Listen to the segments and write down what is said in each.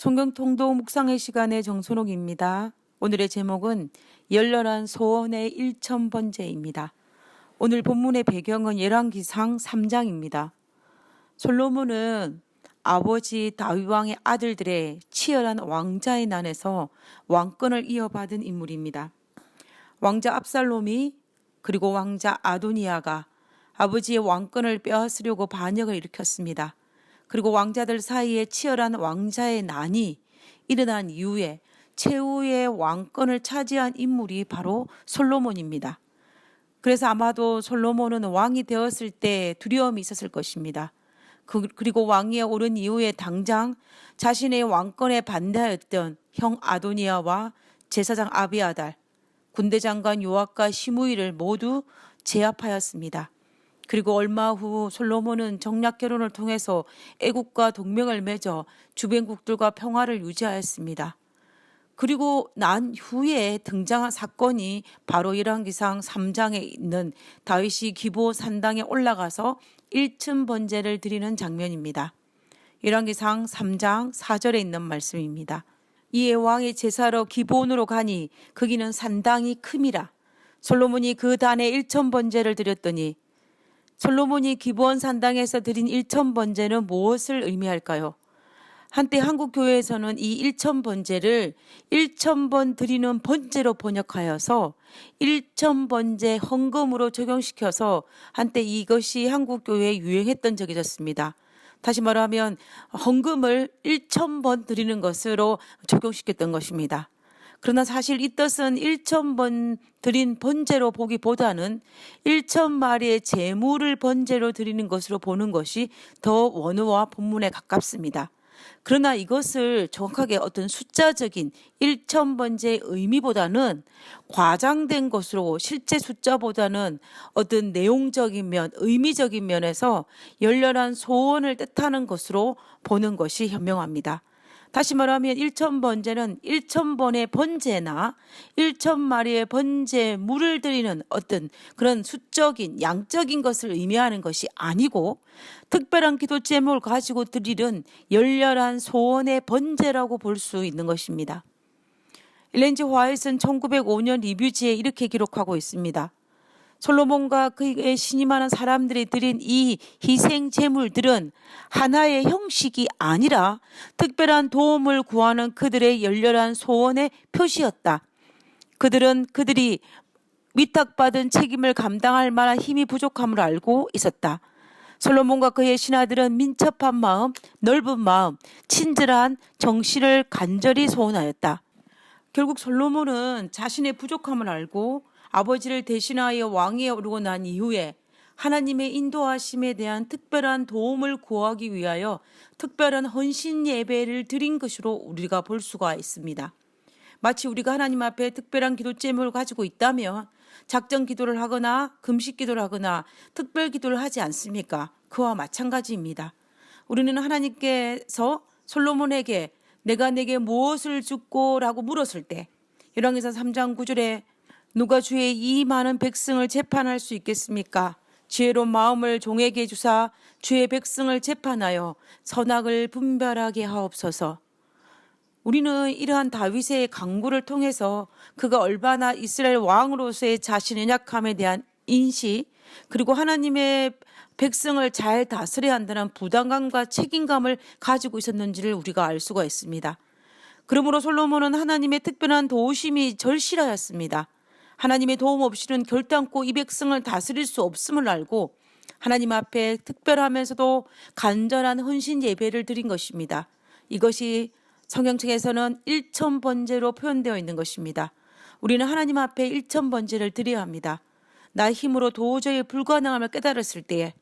성경통독 묵상의 시간의 정선옥입니다. 오늘의 제목은 열렬한 소원의 일천번째입니다. 오늘 본문의 배경은 열왕기상 3장입니다. 솔로몬은 아버지 다윗 왕의 아들들의 치열한 왕자의 난에서 왕권을 이어받은 인물입니다. 왕자 압살롬이 그리고 왕자 아도니아가 아버지의 왕권을 빼앗으려고 반역을 일으켰습니다. 그리고 왕자들 사이에 치열한 왕자의 난이 일어난 이후에 최후의 왕권을 차지한 인물이 바로 솔로몬입니다. 그래서 아마도 솔로몬은 왕이 되었을 때 두려움이 있었을 것입니다. 그, 그리고 왕위에 오른 이후에 당장 자신의 왕권에 반대하였던 형 아도니아와 제사장 아비아달, 군대 장관 요압과 시무이를 모두 제압하였습니다. 그리고 얼마 후 솔로몬은 정략 결혼을 통해서 애국과 동맹을 맺어 주변국들과 평화를 유지하였습니다. 그리고 난 후에 등장한 사건이 바로 열왕기상 3장에 있는 다윗이 기보 산당에 올라가서 일층 번제를 드리는 장면입니다. 열왕기상 3장 4절에 있는 말씀입니다. 이에 왕이 제사로 기본으로 가니 거기는 산당이 큼이라 솔로몬이 그 단에 일천 번제를 드렸더니 솔로몬이 기본 산당에서 드린 일천 번제는 무엇을 의미할까요? 한때 한국 교회에서는 이 일천 번제를 일천 번 드리는 번제로 번역하여서 일천 번제 헌금으로 적용시켜서 한때 이것이 한국 교회에 유행했던 적이 있었습니다. 다시 말하면 헌금을 일천 번 드리는 것으로 적용시켰던 것입니다. 그러나 사실 이 뜻은 1천 번 드린 번제로 보기보다는 1천 마리의 제물을 번제로 드리는 것으로 보는 것이 더 원어와 본문에 가깝습니다. 그러나 이것을 정확하게 어떤 숫자적인 1천 번제의 의미보다는 과장된 것으로 실제 숫자보다는 어떤 내용적인 면, 의미적인 면에서 열렬한 소원을 뜻하는 것으로 보는 것이 현명합니다. 다시 말하면 1천 번제는 1천 번의 번제나 1천 마리의 번제 물을 드리는 어떤 그런 수적인 양적인 것을 의미하는 것이 아니고 특별한 기도 제목을 가지고 드리는 열렬한 소원의 번제라고 볼 수 있는 것입니다. 일렌지 화이트는 1905년 리뷰지에 이렇게 기록하고 있습니다. 솔로몬과 그의 신임하는 사람들이 드린 이 희생 제물들은 하나의 형식이 아니라 특별한 도움을 구하는 그들의 열렬한 소원의 표시였다. 그들은 그들이 위탁받은 책임을 감당할 만한 힘이 부족함을 알고 있었다. 솔로몬과 그의 신하들은 민첩한 마음, 넓은 마음, 친절한 정신을 간절히 소원하였다. 결국 솔로몬은 자신의 부족함을 알고 아버지를 대신하여 왕위에 오르고 난 이후에 하나님의 인도하심에 대한 특별한 도움을 구하기 위하여 특별한 헌신 예배를 드린 것으로 우리가 볼 수가 있습니다. 마치 우리가 하나님 앞에 특별한 기도 제목을 가지고 있다면 작정 기도를 하거나 금식 기도를 하거나 특별 기도를 하지 않습니까? 그와 마찬가지입니다. 우리는 하나님께서 솔로몬에게 내가 내게 무엇을 줍고라고 물었을 때 열왕기상 3장 9절에 누가 주의 이 많은 백성을 재판할 수 있겠습니까? 지혜로운 마음을 종에게 주사 주의 백성을 재판하여 선악을 분별하게 하옵소서. 우리는 이러한 다윗의 강구를 통해서 그가 얼마나 이스라엘 왕으로서의 자신의 약함에 대한 인식 그리고 하나님의 백성을 잘 다스려야 한다는 부담감과 책임감을 가지고 있었는지를 우리가 알 수가 있습니다. 그러므로 솔로몬은 하나님의 특별한 도우심이 절실하였습니다. 하나님의 도움 없이는 결단코 이 백성을 다스릴 수 없음을 알고 하나님 앞에 특별하면서도 간절한 헌신 예배를 드린 것입니다. 이것이 성경책에서는 일천 번제로 표현되어 있는 것입니다. 우리는 하나님 앞에 일천 번제를 드려야 합니다. 나 힘으로 도저히 불가능함을 깨달았을 때에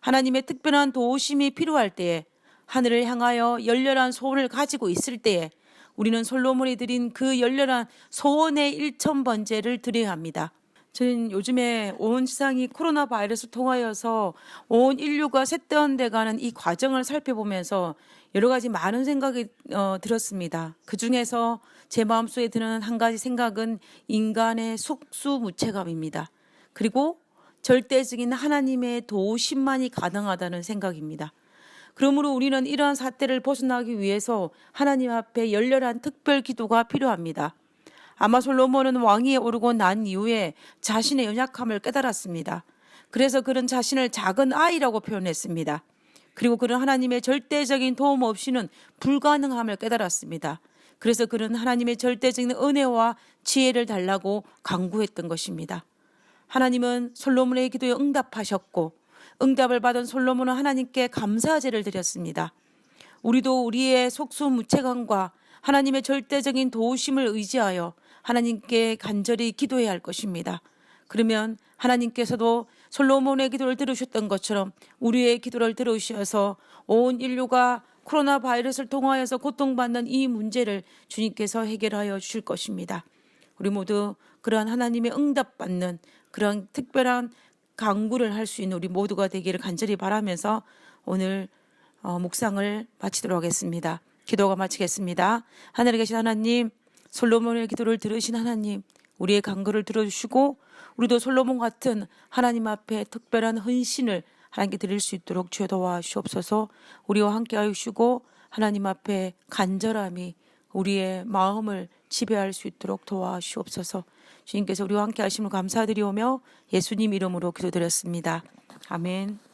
하나님의 특별한 도우심이 필요할 때에 하늘을 향하여 열렬한 소원을 가지고 있을 때에 우리는 솔로몬이 드린 그 열렬한 소원의 일천 번제를 드려야 합니다. 저는 요즘에 온 세상이 코로나 바이러스 통하여서 온 인류가 셋대원돼 가는 이 과정을 살펴보면서 여러 가지 많은 생각이 어, 들었습니다. 그 중에서 제 마음속에 드는 한 가지 생각은 인간의 속수무책감입니다. 그리고 절대적인 하나님의 도우심만이 가능하다는 생각입니다. 그러므로 우리는 이러한 사태를 벗어나기 위해서 하나님 앞에 열렬한 특별 기도가 필요합니다. 아마 솔로몬은 왕위에 오르고 난 이후에 자신의 연약함을 깨달았습니다. 그래서 그런 자신을 작은 아이라고 표현했습니다. 그리고 그런 하나님의 절대적인 도움 없이는 불가능함을 깨달았습니다. 그래서 그는 하나님의 절대적인 은혜와 지혜를 달라고 강구했던 것입니다. 하나님은 솔로몬의 기도에 응답하셨고 응답을 받은 솔로몬은 하나님께 감사 제를 드렸습니다. 우리도 우리의 속수무책함과 하나님의 절대적인 도우심을 의지하여 하나님께 간절히 기도해야 할 것입니다. 그러면 하나님께서도 솔로몬의 기도를 들으셨던 것처럼 우리의 기도를 들으셔서 온 인류가 코로나 바이러스를 통하여서 고통받는 이 문제를 주님께서 해결하여 주실 것입니다. 우리 모두 그러한 하나님의 응답받는 그런 특별한 강구를 할 수 있는 우리 모두가 되기를 간절히 바라면서 오늘 어, 묵상을 마치도록 하겠습니다. 기도가 마치겠습니다. 하늘에 계신 하나님, 솔로몬의 기도를 들으신 하나님, 우리의 간구를 들어주시고 우리도 솔로몬 같은 하나님 앞에 특별한 헌신을 하나님께 드릴 수 있도록 주여 도와주시옵소서. 우리와 함께 하시고 하나님 앞에 간절함이 우리의 마음을 지배할 수 있도록 도와주시옵소서. 주님께서 우리와 함께 하심을 감사드리오며 예수님 이름으로 기도드렸습니다. 아멘.